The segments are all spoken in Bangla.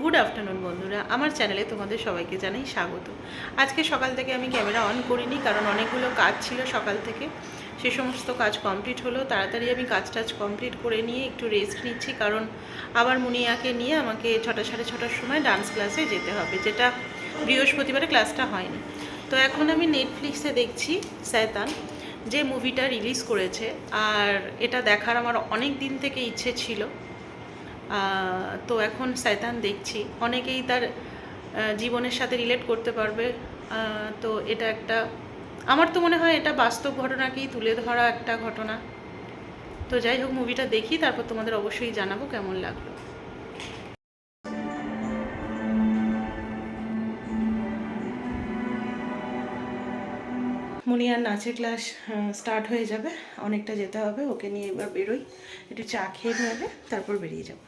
গুড আফটারনুন বন্ধুরা। আমার চ্যানেলে তোমাদের সবাইকে জানাই স্বাগত। আজকে সকাল থেকে আমি ক্যামেরা অন করিনি, কারণ অনেকগুলো কাজ ছিল সকাল থেকে। সে সমস্ত কাজ কমপ্লিট হলো। তাড়াতাড়ি আমি কাজ টাজ কমপ্লিট করে নিয়ে একটু রেস্ট নিচ্ছি, কারণ আবার মুনিয়াকে নিয়ে আমাকে ছটা সাড়ে ছটার সময় ডান্স ক্লাসে যেতে হবে, যেটা বৃহস্পতিবারে ক্লাসটা হয়নি। তো এখন আমি নেটফ্লিক্সে দেখছি শয়তান যে মুভিটা রিলিজ করেছে। আর এটা দেখার আমার অনেক দিন থেকে ইচ্ছে ছিল। তো এখন শয়তান দেখছি। অনেকেই তার জীবনের সাথে রিলেট করতে পারবে। তো এটা একটা, আমার তো মনে হয় এটা বাস্তব ঘটনাকেই তুলে ধরা একটা ঘটনা। তো যাই হোক মুভিটা দেখি, তারপর তোমাদের অবশ্যই জানাব কেমন লাগল। মুনিয়ার নাচের ক্লাস স্টার্ট হয়ে যাবে। অনেকটা যেতে হবে, ওকে নিয়ে এবার বেরোই। একটু চা খেয়ে নেবে, তারপর বেরিয়ে যাব।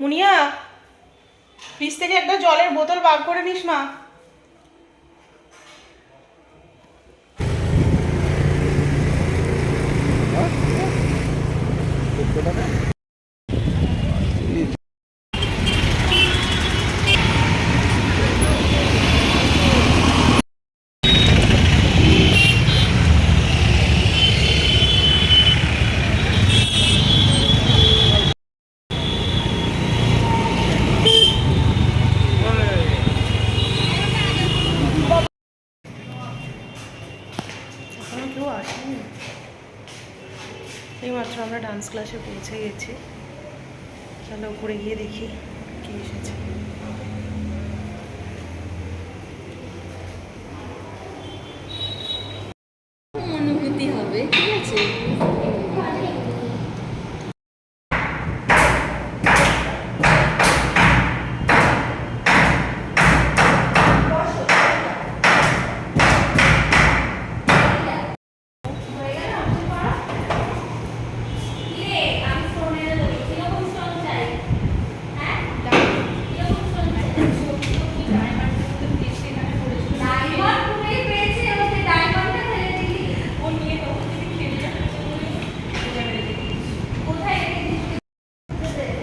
মুনিয়া ফ্রিজ থেকে একটা জলের বোতল বার করে নিস মা এখনও কেউ আসেনি এইমাত্র আমরা ডান্স ক্লাসে পৌঁছে গেছি। চলো উপরে গিয়ে দেখি কি এসেছে অনুভূতি হবে ঠিক আছে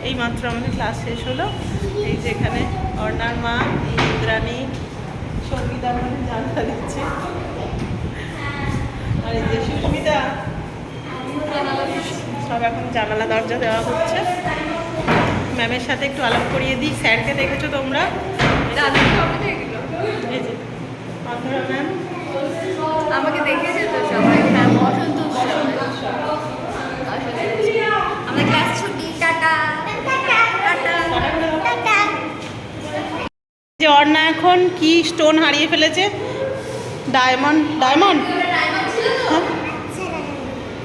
এই মাত্র আমাদের ক্লাস শেষ হলো। এই যে এখানে অর্ণার মা ইন্দ্রাণী সঙ্গীতা আমাদের জানলা দিচ্ছে। আর এই যে সুস্মিতা সব এখন জানালা দরজা দেওয়া হচ্ছে। ম্যামের সাথে একটু আলাপ করিয়ে দিই। স্যারকে দেখেছ তোমরা? ম্যাম আমাকে দেখেছে তো সবাই হ্যাঁ বসন্ত উৎসব আসলে আমাদের ক্লাস ছুটি টাটা টাটা যে অর্ণা এখন কি স্টোন হারিয়ে ফেলেছে? Diamond diamond? হ্যাঁ?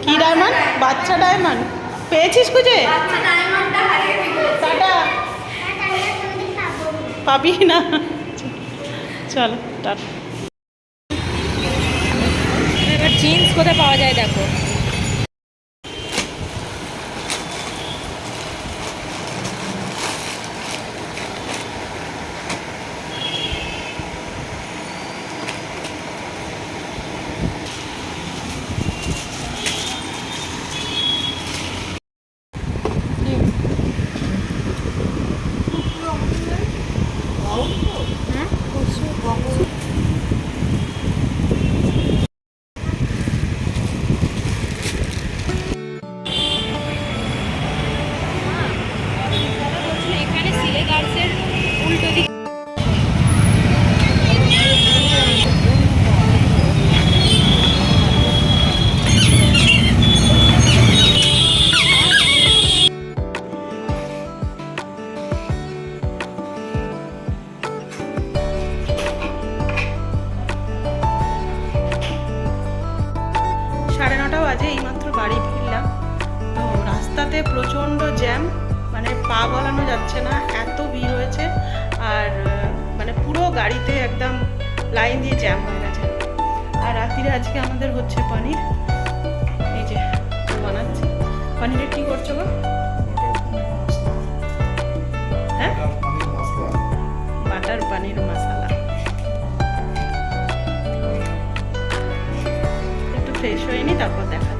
কি ডায়মন্ড? বাচ্চা ডায়মন্ড। পেয়েছিস খুঁজে? টাটা। পাবি না। চলো, টাটা। এবার জিন্স কোথায় পাওয়া যায় দেখো। গাড়িতে একদম লাইন দিয়ে জ্যাম হয়ে গেছে। আর রাত্রিরে আজকে আমাদের হচ্ছে পনির। এই যে, বানাচ্ছি। পনির কী করছ গো? হ্যাঁ? বাটার পানির মশালা। একটু ফ্রেশ হয়নি, তারপর দেখা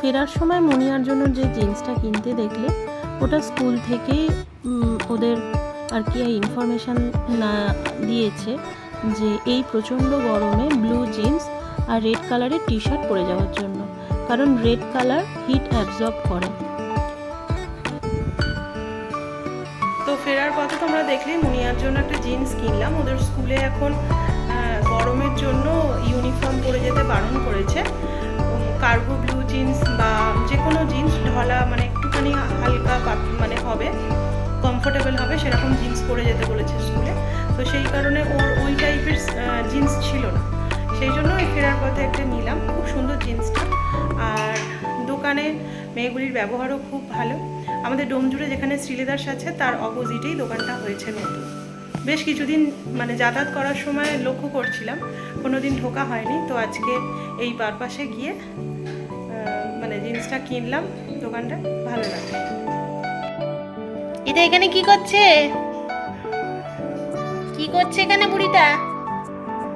ফেরার সময় মনিয়ার জন্য যে জিন্সটা কিনতে দেখলে ওটা স্কুল থেকেই ওদের আর কি ইনফরমেশান না দিয়েছে যে এই প্রচণ্ড গরমে ব্লু জিন্স আর রেড কালারের টি শার্ট পরে যাওয়ার জন্য। কারণ রেড কালার হিট অ্যাবজর্ব করে। তো ফেরার পথে তোমরা দেখলে মুনিয়ার জন্য একটা জিন্স কিনলাম। ওদের স্কুলে এখন গরমের জন্য ইউনিফর্ম পরে যেতে বারণ করেছে। কার্গো ব্লু জিন্স বা যে কোনো জিন্স ঢলা মানে একটুখানি হালকা মানে হবে কমফোর্টেবল হবে, সেরকম জিন্স পরে যেতে বলেছে স্কুলে তো সেই কারণে ওর ওই টাইপের জিন্স ছিল না। সেই জন্য ফেরার পথে একটা নিলাম, খুব সুন্দর জিন্সটা আর দোকানে মেয়েগুলির ব্যবহারও খুব ভালো। আমাদের ডোমজুড়ে যেখানে শ্রীলেদার্স আছে, তার অপোজিটেই দোকানটা হয়েছে নতুন। বেশ কিছুদিন মানে যাতায়াত করার সময় লক্ষ্য করছিলাম কোনো দিন ঢোকা হয়নি। তো আজকে এই পারপাসে গিয়ে মানে জিন্সটা কিনলাম দোকানটা, ভালো লাগে এটা এখানে কি করছে? কি করছে এখানে বুড়িটা?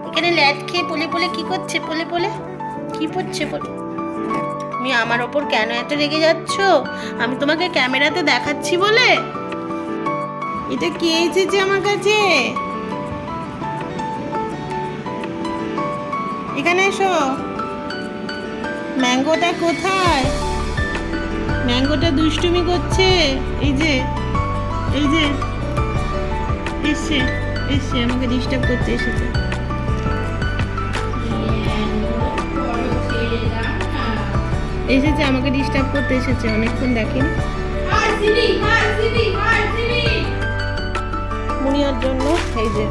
এখানে ল্যাট খেয়ে পলে পলে কি করছে? পলে পলে? কি পড়ছে পলে তুমি আমার ওপর কেন এত রেগে যাচ্ছ? আমি তোমাকে ক্যামেরাতে দেখাচ্ছি বলে? এটা কে এসেছে আমার কাছে? এখানে এসো। ম্যাঙ্গোটা কোথায়? ম্যাঙ্গোটা দুষ্টুমি করছে। এই যে এই যে, এসছে এসছে, আমাকে ডিস্টার্ব করতে এসেছে। এসেছে, আমাকে ডিস্টার্ব করতে এসেছে, অনেকক্ষণ দেখেন। মুনিয়ার জন্য এই যে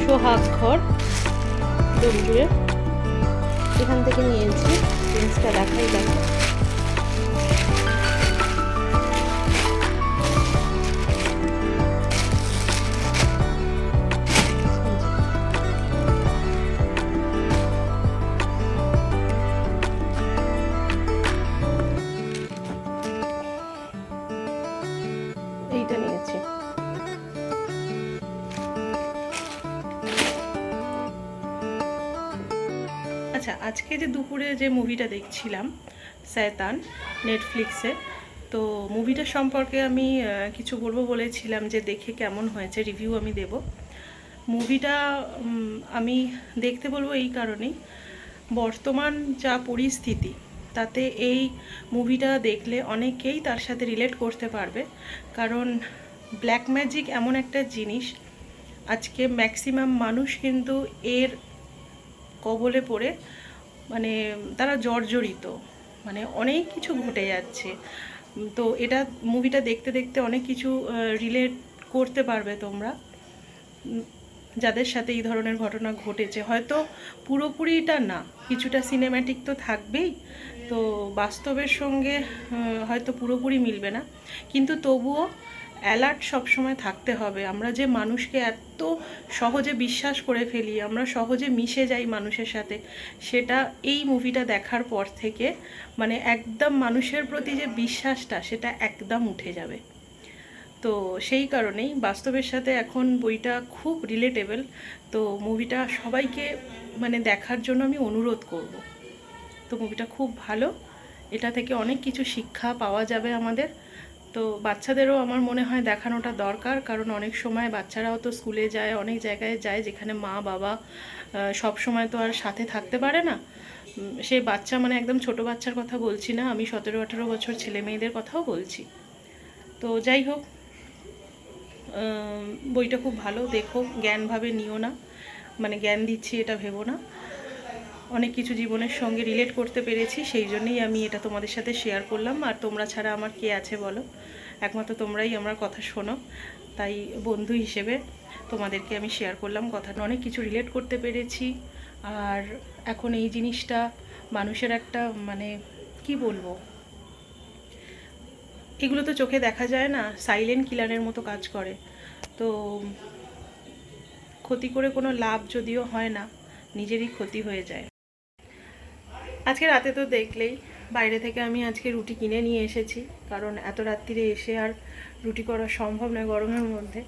সোহাগ ঘর দমজুড়ে এখান থেকে নিয়েছি জিনিসটা দেখাই দেখো আচ্ছা আজকে যে দুপুরে যে মুভিটা দেখছিলাম, শয়তান নেটফ্লিক্সে তো মুভিটা সম্পর্কে আমি কিছু বলব বলেছিলাম যে দেখে কেমন হয়েছে রিভিউ আমি দেব। মুভিটা আমি দেখতে বলব এই কারণেই, বর্তমান যা পরিস্থিতি, তাতে এই মুভিটা দেখলে অনেকেই তার সাথে রিলেট করতে পারবে, কারণ ব্ল্যাক ম্যাজিক এমন একটা জিনিস, আজকে ম্যাক্সিমাম মানুষ কিন্তু এর কবলে পড়ে মানে তারা জর্জরিত মানে অনেক কিছু ঘটে যাচ্ছে। তো এটা মুভিটা দেখতে দেখতে অনেক কিছু রিলেট করতে পারবে তোমরা। যাদের সাথে এই ধরনের ঘটনা ঘটেছে। হয়তো পুরোপুরিটা না, কিছুটা সিনেম্যাটিক তো থাকবেই। তো বাস্তবের সঙ্গে হয়তো পুরোপুরি মিলবে না। কিন্তু তবুও অ্যালার্ট সবসময় থাকতে হবে। আমরা যে মানুষকে এত সহজে বিশ্বাস করে ফেলি, আমরা সহজে মিশে যাই মানুষের সাথে, সেটা এই মুভিটা দেখার পর থেকে মানে একদম মানুষের প্রতি যে বিশ্বাসটা, সেটা একদম উঠে যাবে। তো সেই কারণেই বাস্তবের সাথে এখন বইটা খুব রিলেটেবল তো মুভিটা সবাইকে মানে দেখার জন্য আমি অনুরোধ করব। তো মুভিটা খুব ভালো। এটা থেকে অনেক কিছু শিক্ষা পাওয়া যাবে আমাদের। তো বাচ্চাদেরও আমার মনে হয় দেখানোটা দরকার, কারণ অনেক সময় বাচ্চারাও তো স্কুলে যায়, অনেক জায়গায় যায় যেখানে মা, বাবা সব সময় তো আর সাথে থাকতে পারে না। সেই বাচ্চা মানে একদম ছোট বাচ্চার কথা বলছি না, আমি সতেরো, আঠেরো বছর ছেলে মেয়েদের কথাও বলছি। তো যাই হোক বইটা খুব ভালো, দেখো, জ্ঞানভাবে নিও না মানে জ্ঞান দিচ্ছি এটা ভেবো না। অনেক কিছু জীবনের সঙ্গে রিলেট করতে পেরেছি, সেই জন্যই আমি এটা তোমাদের সাথে শেয়ার করলাম। আর তোমরা ছাড়া আমার কে আছে বলো? একমাত্র তোমরাই আমার কথা শোনো। তাই বন্ধু হিসেবে তোমাদেরকে আমি শেয়ার করলাম কথাটা অনেক কিছু রিলেট করতে পেরেছি। আর এখন এই জিনিসটা মানুষের একটা মানে কি বলব? এগুলো তো চোখে দেখা যায় না। সাইলেন্ট কিলারের মতো কাজ করে। তো ক্ষতি করে কোনো লাভ যদিও হয় না, নিজেরই ক্ষতি হয়ে যায়। আজকে রাতে তো দেখলেই বাইরে থেকে আমি আজকে রুটি কিনে নিয়ে এসেছি কারণ এত রাত্রিরে এসে আর রুটি করা সম্ভব নয় গরমের মধ্যে।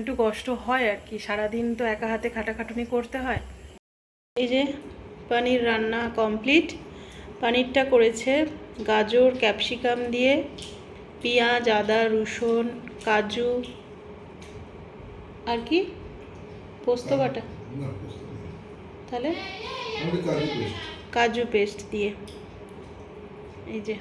একটু কষ্ট হয় আর কি সারাদিন তো একা হাতে খাটাখাটুনি করতে হয়। এই যে পনির রান্না কমপ্লিট পানিরটা করেছে গাজর ক্যাপসিকাম দিয়ে পেঁয়াজ আদা রসুন কাজু আর কি? পোস্ত বাটা। তাহলে? কাজু পেস্ট দিয়ে। এই যে।